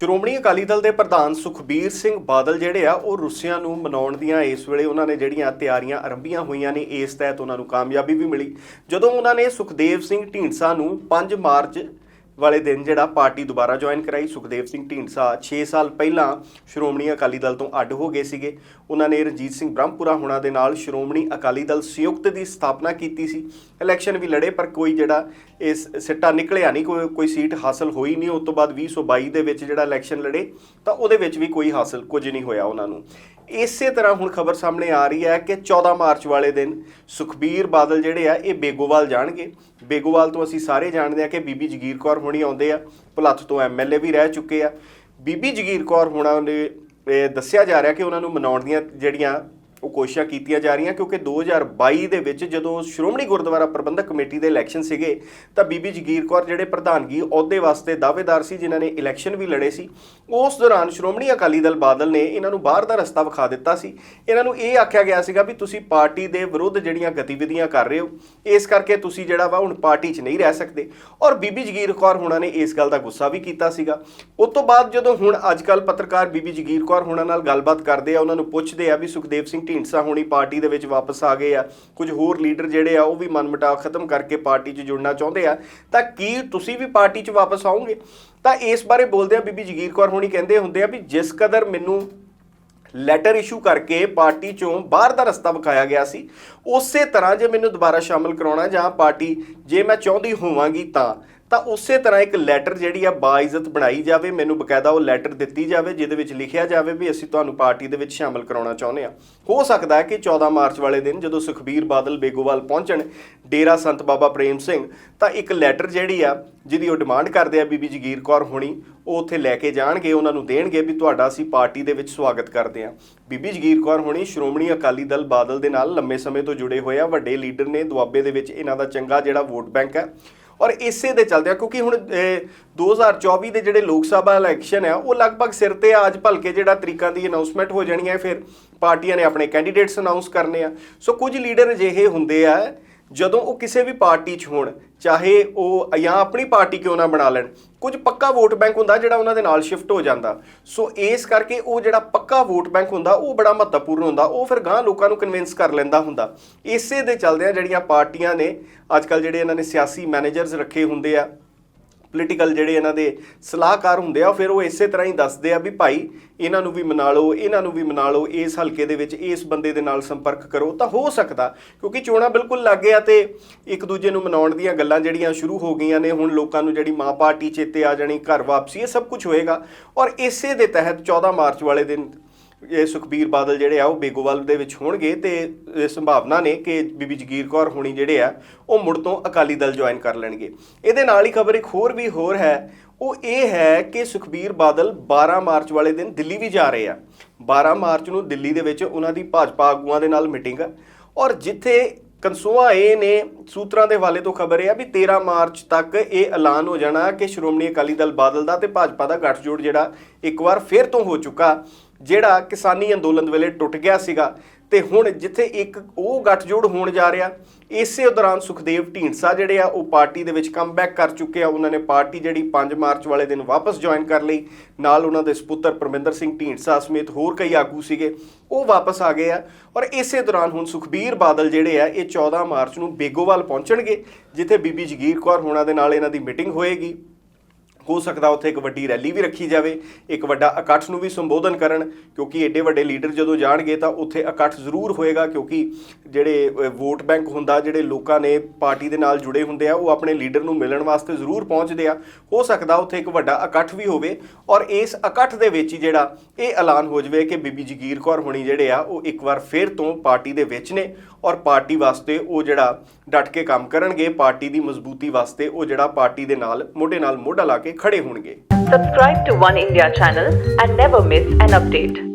ਸ਼੍ਰੋਮਣੀ ਅਕਾਲੀ ਦਲ ਦੇ ਪ੍ਰਧਾਨ ਸੁਖਬੀਰ ਸਿੰਘ ਬਾਦਲ ਜਿਹੜੇ ਆ, ਉਹ ਰੁੱਸਿਆਂ ਨੂੰ ਮਨਾਉਣ ਦੀਆਂ ਇਸ ਵੇਲੇ ਉਹਨਾਂ ਨੇ ਜਿਹੜੀਆਂ ਤਿਆਰੀਆਂ ਆਰੰਭੀਆਂ ਹੋਈਆਂ ਨੇ, ਇਸ ਤਹਿਤ ਉਹਨਾਂ ਨੂੰ ਕਾਮਯਾਬੀ ਵੀ ਮਿਲੀ। ਜਦੋਂ ਉਹਨਾਂ ਨੇ ਸੁਖਦੇਵ ਸਿੰਘ ਢੀਂਡਸਾ ਨੂੰ 5 ਮਾਰਚ ਵਾਲੇ ਦਿਨ ਜਿਹੜਾ ਪਾਰਟੀ ਦੁਬਾਰਾ ਜੁਆਇਨ ਕਰਾਈ। ਸੁਖਦੇਵ ਸਿੰਘ ਢੀਂਡਸਾ 6 ਸਾਲ ਪਹਿਲਾਂ ਸ਼੍ਰੋਮਣੀ ਅਕਾਲੀ ਦਲ ਤੋਂ ਅੱਡ ਹੋ ਗਏ ਸੀਗੇ। ਉਹਨਾਂ ਨੇ ਰਣਜੀਤ ਸਿੰਘ ਬ੍ਰਹਮਪੁਰਾ ਹੋਣਾ ਦੇ ਨਾਲ ਸ਼੍ਰੋਮਣੀ ਅਕਾਲੀ ਦਲ ਸੰਯੁਕਤ ਦੀ ਸਥਾਪਨਾ ਕੀਤੀ ਸੀ। ਇਲੈਕਸ਼ਨ ਵੀ ਲੜੇ, ਪਰ ਕੋਈ ਜਿਹੜਾ ਇਸ ਸਿੱਟਾ ਨਿਕਲਿਆ ਨਹੀਂ, ਕੋਈ ਕੋਈ ਸੀਟ ਹਾਸਲ ਹੋਈ ਨਹੀਂ। ਉਸ ਤੋਂ ਬਾਅਦ 2022 ਦੇ ਵਿੱਚ ਜਿਹੜਾ ਇਲੈਕਸ਼ਨ ਲੜੇ, ਤਾਂ ਉਹਦੇ ਵਿੱਚ ਵੀ ਕੋਈ ਹਾਸਲ ਕੁਝ ਨਹੀਂ ਹੋਇਆ ਉਹਨਾਂ ਨੂੰ। ਇਸੇ ਤਰ੍ਹਾਂ ਹੁਣ ਖਬਰ ਸਾਹਮਣੇ ਆ ਰਹੀ ਹੈ ਕਿ 14 ਮਾਰਚ ਵਾਲੇ ਦਿਨ ਸੁਖਬੀਰ ਬਾਦਲ ਜਿਹੜੇ ਆ, ਇਹ ਬੇਗੋਵਾਲ ਜਾਣਗੇ। ਬੇਗੋਵਾਲ ਤੋਂ ਅਸੀਂ ਸਾਰੇ ਜਾਣਦੇ ਆ ਕਿ ਬੀਬੀ ਜਗੀਰ ਕੌਰ ਹੋਣੀ ਆਉਂਦੇ ਆ। ਭੁਲੱਥ ਤੋਂ ਐਮਐਲਏ ਵੀ ਰਹਿ ਚੁੱਕੇ ਆ। ਬੀਬੀ ਜਗੀਰ ਕੌਰ ਹੋਣਾ ਨੇ ਦੱਸਿਆ ਜਾ ਰਿਹਾ ਕਿ ਉਹਨਾਂ ਨੂੰ ਮਨਾਉਣ ਦੀਆਂ ਜਿਹੜੀਆਂ ਉਹ ਕੋਸ਼ਿਸ਼ਾਂ ਕੀਤੀਆਂ ਜਾ ਰਹੀਆਂ, ਕਿਉਂਕਿ 2022 ਦੇ ਵਿੱਚ ਜਦੋਂ ਸ਼੍ਰੋਮਣੀ ਗੁਰਦੁਆਰਾ ਪ੍ਰਬੰਧਕ ਕਮੇਟੀ ਦੇ ਇਲੈਕਸ਼ਨ ਸੀਗੇ, ਤਾਂ ਬੀਬੀ ਜਗੀਰ ਕੌਰ ਜਿਹੜੇ ਪ੍ਰਧਾਨਗੀ ਅਹੁਦੇ ਵਾਸਤੇ ਦਾਅਵੇਦਾਰ ਸੀ, ਜਿਨ੍ਹਾਂ ਨੇ ਇਲੈਕਸ਼ਨ ਵੀ ਲੜੇ ਸੀ। ਉਸ ਦੌਰਾਨ ਸ਼੍ਰੋਮਣੀ ਅਕਾਲੀ ਦਲ ਬਾਦਲ ਨੇ ਇਹਨਾਂ ਨੂੰ ਬਾਹਰ ਦਾ ਰਸਤਾ ਵਿਖਾ ਦਿੱਤਾ ਸੀ। ਇਹਨਾਂ ਨੂੰ ਇਹ ਆਖਿਆ ਗਿਆ ਸੀਗਾ ਵੀ ਤੁਸੀਂ ਪਾਰਟੀ ਦੇ ਵਿਰੁੱਧ ਜਿਹੜੀਆਂ ਗਤੀਵਿਧੀਆਂ ਕਰ ਰਹੇ ਹੋ, ਇਸ ਕਰਕੇ ਤੁਸੀਂ ਜਿਹੜਾ ਵਾ ਹੁਣ ਪਾਰਟੀ 'ਚ ਨਹੀਂ ਰਹਿ ਸਕਦੇ। ਔਰ ਬੀਬੀ ਜਗੀਰ ਕੌਰ ਹੋਣਾ ਨੇ ਇਸ ਗੱਲ ਦਾ ਗੁੱਸਾ ਵੀ ਕੀਤਾ ਸੀਗਾ। ਉਸ ਤੋਂ ਬਾਅਦ ਜਦੋਂ ਹੁਣ ਅੱਜ ਕੱਲ ਪੱਤਰਕਾਰ ਬੀਬੀ ਜਗੀਰ ਕੌਰ ਹੋਣਾ ਨਾਲ ਗੱਲਬਾਤ ਕਰਦੇ ਆ, ਉਹਨਾਂ ਨੂੰ ਪੁੱਛਦੇ ਆ ਵੀ ਸੁਖਦੇਵ ਸਿੰਘ ਢੀਂਡਸਾ ਹੋਣੀ ਪਾਰਟੀ ਦੇ ਵਿੱਚ ਵਾਪਸ ਆ ਗਏ ਆ। ਕੁਝ ਹੋਰ ਲੀਡਰ ਜਿਹੜੇ ਆ, ਉਹ ਵੀ ਮਨਮਟਾਵ ਖਤਮ ਕਰਕੇ ਪਾਰਟੀ 'ਚ ਜੁੜਨਾ ਚਾਹੁੰਦੇ ਆ। ਤਾਂ ਕੀ ਤੁਸੀਂ ਵੀ ਪਾਰਟੀ 'ਚ ਵਾਪਸ ਆਓਗੇ? ਤਾਂ ਇਸ ਬਾਰੇ ਬੋਲਦੇ ਆ ਬੀਬੀ ਜਗੀਰ ਕੌਰ ਹੋਣੀ ਕਹਿੰਦੇ ਹੁੰਦੇ ਆ ਵੀ ਜਿਸ ਕਦਰ ਮੈਨੂੰ ਲੈਟਰ ਇਸ਼ੂ ਕਰਕੇ ਪਾਰਟੀ ਚੋਂ ਬਾਹਰ ਦਾ ਰਸਤਾ ਵਿਖਾਇਆ ਗਿਆ ਸੀ, ਉਸੇ ਤਰ੍ਹਾਂ ਜੇ ਮੈਨੂੰ ਦੁਬਾਰਾ ਸ਼ਾਮਲ ਕਰਾਉਣਾ ਜਾਂ ਪਾਰਟੀ ਜੇ ਮੈਂ ਚਾਹੁੰਦੀ ਹੋਵਾਂਗੀ ਤਾਂ ਤਾਂ ਉਸੇ ਤਰ੍ਹਾਂ ਇੱਕ ਲੈਟਰ ਜਿਹੜੀ ਆ ਬਾਇਜ਼ਤ ਬਣਾਈ ਜਾਵੇ, ਮੈਨੂੰ ਬਕਾਇਦਾ ਉਹ ਲੈਟਰ ਦਿੱਤੀ ਜਾਵੇ, ਜਿਹਦੇ ਵਿੱਚ ਲਿਖਿਆ ਜਾਵੇ ਵੀ ਅਸੀਂ ਤੁਹਾਨੂੰ ਪਾਰਟੀ ਦੇ ਵਿੱਚ ਸ਼ਾਮਲ ਕਰਾਉਣਾ ਚਾਹੁੰਦੇ ਆ ਹੋ ਸਕਦਾ ਹੈ ਕਿ 14 ਮਾਰਚ ਵਾਲੇ ਦਿਨ ਜਦੋਂ ਸੁਖਬੀਰ ਬਾਦਲ ਬੇਗੋਵਾਲ ਪਹੁੰਚਣ, ਡੇਰਾ ਸੰਤ ਬਾਬਾ ਪ੍ਰੇਮ ਸਿੰਘ, ਤਾਂ ਇੱਕ ਲੈਟਰ ਜਿਹੜੀ ਆ, ਜਿਹਦੀ ਉਹ ਡਿਮਾਂਡ ਕਰਦੇ ਆ ਬੀਬੀ ਜਗੀਰ ਕੌਰ ਹੋਣੀ, ਉਹ ਉੱਥੇ ਲੈ ਕੇ ਜਾਣਗੇ, ਉਹਨਾਂ ਨੂੰ ਦੇਣਗੇ ਵੀ ਤੁਹਾਡਾ ਅਸੀਂ ਪਾਰਟੀ ਦੇ ਵਿੱਚ ਸਵਾਗਤ ਕਰਦੇ ਆ ਬੀਬੀ ਜਗੀਰ ਕੌਰ ਹੋਣੀ ਸ਼੍ਰੋਮਣੀ ਅਕਾਲੀ ਦਲ ਬਾਦਲ ਦੇ ਨਾਲ ਲੰਮੇ ਸਮੇਂ ਤੋਂ ਜੁੜੇ ਹੋਏ ਆ, ਵੱਡੇ ਲੀਡਰ ਨੇ ਦੁਆਬੇ ਦੇ ਵਿੱਚ ਇਹਨਾਂ ਦਾ ਚੰਗਾ ਜਿਹੜਾ ਵੋਟ ਬੈਂਕ ਹੈ। ਔਰ ਇਸੇ ਦੇ ਚੱਲਦੇ ਆ ਕਿਉਂਕਿ ਹੁਣ ਅਹ, 2024 ਦੇ ਜਿਹੜੇ ਲੋਕ ਸਭਾ ਇਲੈਕਸ਼ਨ ਆ ਉਹ ਲਗਭਗ ਸਿਰ ਤੇ ਆ, ਅੱਜ ਭਲਕੇ ਜਿਹੜਾ ਤਰੀਕਾਂ ਦੀ ਅਨਾਉਂਸਮੈਂਟ ਹੋ ਜਾਣੀ ਹੈ ਫਿਰ ਪਾਰਟੀਆਂ ਨੇ ਆਪਣੇ ਕੈਂਡੀਡੇਟਸ ਅਨਾਉਂਸ ਕਰਨੇ ਆ। ਸੋ ਕੁਝ ਲੀਡਰ ਅਜਿਹੇ ਹੁੰਦੇ ਆ ਜਦੋਂ ਉਹ ਕਿਸੇ ਵੀ ਪਾਰਟੀ 'ਚ ਹੋਣ, ਚਾਹੇ ਉਹ ਜਾਂ ਆਪਣੀ ਪਾਰਟੀ ਕਿਉਂ ਨਾ ਬਣਾ ਲੈਣ, ਕੁਝ ਪੱਕਾ ਵੋਟ ਬੈਂਕ ਹੁੰਦਾ ਜਿਹੜਾ ਉਹਨਾਂ ਦੇ ਨਾਲ ਸ਼ਿਫਟ ਹੋ ਜਾਂਦਾ। ਸੋ ਇਸ ਕਰਕੇ ਉਹ ਜਿਹੜਾ ਪੱਕਾ ਵੋਟ ਬੈਂਕ ਹੁੰਦਾ, ਉਹ ਬੜਾ ਮਹੱਤਵਪੂਰਨ ਹੁੰਦਾ, ਉਹ ਫਿਰ ਗਾਂ ਲੋਕਾਂ ਨੂੰ ਕਨਵਿੰਸ ਕਰ ਲੈਂਦਾ ਹੁੰਦਾ। ਇਸੇ ਦੇ ਚੱਲਦਿਆਂ ਜਿਹੜੀਆਂ ਪਾਰਟੀਆਂ ਨੇ ਅੱਜ ਕੱਲ ਜਿਹੜੇ ਇਹਨਾਂ ਨੇ ਸਿਆਸੀ ਮੈਨੇਜਰਸ ਰੱਖੇ ਹੁੰਦੇ ਆ ਪੋਲੀਟੀਕਲ ਜਿਹੜੇ ਇਹਨਾਂ ਦੇ ਸਲਾਹਕਾਰ ਹੁੰਦੇ ਆ ਫਿਰ ਉਹ ਇਸੇ ਤਰ੍ਹਾਂ ਹੀ ਦੱਸਦੇ ਆ ਵੀ ਭਾਈ ਇਹਨਾਂ ਨੂੰ ਵੀ ਮਨਾ ਲਓ ਇਹਨਾਂ ਨੂੰ ਵੀ ਮਨਾ ਲਓ ਇਸ ਹਲਕੇ ਦੇ ਵਿੱਚ ਇਸ ਬੰਦੇ ਦੇ ਨਾਲ ਸੰਪਰਕ ਕਰੋ, ਤਾਂ ਹੋ ਸਕਦਾ, ਕਿਉਂਕਿ ਚੋਣਾਂ ਬਿਲਕੁਲ ਲੱਗੇ ਆ ਤੇ ਇੱਕ ਦੂਜੇ ਨੂੰ ਮਨਾਉਣ ਦੀਆਂ ਗੱਲਾਂ ਜਿਹੜੀਆਂ ਸ਼ੁਰੂ ਹੋ ਗਈਆਂ ਨੇ, ਹੁਣ ਲੋਕਾਂ ਨੂੰ ਜਿਹੜੀ ਮਾਂ ਪਾਰਟੀ ਚੇਤੇ ਆ ਜਾਣੀ, ਘਰ ਵਾਪਸੀ, ਇਹ ਸਭ ਕੁਝ ਹੋਏਗਾ। ਔਰ ਇਸੇ ਦੇ ਤਹਿਤ 14 ਮਾਰਚ ਵਾਲੇ ਦਿਨ ਇਹ ਸੁਖਬੀਰ ਬਾਦਲ ਜਿਹੜੇ ਆ, ਉਹ ਬੇਗੋਵਾਲ ਦੇ ਵਿੱਚ ਹੋਣਗੇ ਤੇ ਇਹ ਸੰਭਾਵਨਾ ਨੇ ਕਿ ਬੀਬੀ ਜਗੀਰ ਕੌਰ ਹੋਣੀ ਜਿਹੜੇ ਆ, ਉਹ ਮੁੜ ਤੋਂ ਅਕਾਲੀ ਦਲ ਜੁਆਇਨ ਕਰ ਲੈਣਗੇ। ਇਹਦੇ ਨਾਲ ਹੀ ਖਬਰ ਇੱਕ ਹੋਰ ਵੀ ਹੋਰ ਹੈ, ਉਹ ਇਹ ਹੈ ਕਿ ਸੁਖਬੀਰ ਬਾਦਲ 12 ਮਾਰਚ ਵਾਲੇ ਦਿਨ ਦਿੱਲੀ ਵੀ ਜਾ ਰਹੇ ਆ। 12 ਮਾਰਚ ਨੂੰ ਦਿੱਲੀ ਦੇ ਵਿੱਚ ਉਹਨਾਂ ਦੀ ਭਾਜਪਾ ਆਗੂਆਂ ਦੇ ਨਾਲ ਮੀਟਿੰਗ ਆ ਔਰ ਜਿੱਥੇ ਕੰਸੋਆ ਇਹ ਨੇ, ਸੂਤਰਾਂ ਦੇ ਹਵਾਲੇ ਤੋਂ ਖਬਰ ਇਹ ਆ ਵੀ 13 ਮਾਰਚ ਤੱਕ ਇਹ ਐਲਾਨ ਹੋ ਜਾਣਾ ਕਿ ਸ਼੍ਰੋਮਣੀ ਅਕਾਲੀ ਦਲ ਬਾਦਲ ਦਾ ਤੇ ਭਾਜਪਾ ਦਾ ਗੱਠਜੋੜ ਜਿਹੜਾ ਇੱਕ ਵਾਰ ਫੇਰ ਤੋਂ ਹੋ ਚੁੱਕਾ। ਜਿਹੜਾ ਕਿਸਾਨੀ ਅੰਦੋਲਨ ਵੇਲੇ ਟੁੱਟ ਗਿਆ ਸੀਗਾ ਤੇ ਹੁਣ ਜਿੱਥੇ ਇੱਕ ਉਹ ਗੱਠਜੋੜ ਹੋਣ ਜਾ ਰਿਹਾ, ਇਸੇ ਦੌਰਾਨ ਸੁਖਦੇਵ ਢੀਂਡਸਾ ਜਿਹੜੇ ਆ, ਉਹ ਪਾਰਟੀ ਦੇ ਵਿੱਚ ਕਮਬੈਕ ਕਰ ਚੁੱਕੇ ਆ। ਉਹਨਾਂ ਨੇ ਪਾਰਟੀ ਜਿਹੜੀ 5 ਮਾਰਚ ਵਾਲੇ ਦਿਨ ਵਾਪਸ ਜੁਆਇਨ ਕਰ ਲਈ। ਨਾਲ ਉਹਨਾਂ ਦੇ ਸੁਪੁੱਤਰ ਪਰਮਿੰਦਰ ਸਿੰਘ ਢੀਂਡਸਾ ਸਮੇਤ ਹੋਰ ਕਈ ਆਗੂ ਸੀਗੇ, ਉਹ ਵਾਪਸ ਆ ਗਏ ਆ। ਔਰ ਇਸੇ ਦੌਰਾਨ ਹੁਣ ਸੁਖਬੀਰ ਬਾਦਲ ਜਿਹੜੇ ਆ, ਇਹ 14 ਮਾਰਚ ਨੂੰ ਬੇਗੋਵਾਲ ਪਹੁੰਚਣਗੇ, ਜਿੱਥੇ ਬੀਬੀ ਜਗੀਰ ਕੌਰ ਹੋਣਾ ਦੇ ਨਾਲ ਇਹਨਾਂ ਦੀ ਮੀਟਿੰਗ ਹੋਏਗੀ। ਹੋ ਸਕਦਾ ਉੱਥੇ ਇੱਕ ਵੱਡੀ ਰੈਲੀ ਵੀ ਰੱਖੀ ਜਾਵੇ, ਇੱਕ ਵੱਡਾ ਇਕੱਠ ਨੂੰ ਵੀ ਸੰਬੋਧਨ ਕਰਨ, ਕਿਉਂਕਿ ਏਡੇ ਵੱਡੇ ਲੀਡਰ ਜਦੋਂ ਜਾਣਗੇ ਤਾਂ ਉੱਥੇ ਇਕੱਠ ਜ਼ਰੂਰ ਹੋਏਗਾ, ਕਿਉਂਕਿ ਜਿਹੜੇ ਵੋਟ ਬੈਂਕ ਹੁੰਦਾ, ਜਿਹੜੇ ਲੋਕਾਂ ਨੇ ਪਾਰਟੀ ਦੇ ਨਾਲ ਜੁੜੇ ਹੁੰਦੇ ਆ, ਉਹ ਆਪਣੇ ਲੀਡਰ ਨੂੰ ਮਿਲਣ ਵਾਸਤੇ ਜ਼ਰੂਰ ਪਹੁੰਚਦੇ ਆ। ਹੋ ਸਕਦਾ ਉੱਥੇ ਇੱਕ ਵੱਡਾ ਇਕੱਠ ਵੀ ਹੋਵੇ ਔਰ ਇਸ ਇਕੱਠ ਦੇ ਵਿੱਚ ਹੀ ਜਿਹੜਾ ਇਹ ਐਲਾਨ ਹੋ ਜਾਵੇ ਕਿ ਬੀਬੀ ਜਗੀਰ ਕੌਰ ਹੋਣੀ ਜਿਹੜੇ ਆ, ਉਹ ਇੱਕ ਵਾਰ ਫੇਰ ਤੋਂ ਪਾਰਟੀ ਦੇ ਵਿੱਚ ਨੇ ਔਰ ਪਾਰਟੀ ਵਾਸਤੇ ਉਹ ਜਿਹੜਾ ਡਟ ਕੇ ਕੰਮ ਕਰਨਗੇ, ਪਾਰਟੀ ਦੀ ਮਜ਼ਬੂਤੀ ਵਾਸਤੇ ਉਹ ਜਿਹੜਾ ਪਾਰਟੀ ਦੇ ਨਾਲ, ਮੋਢੇ ਨਾਲ ਮੋਢਾ ਲਾ ਕੇ ਖੜੇ ਹੋਣਗੇ Subscribe to One India channel and never miss an update.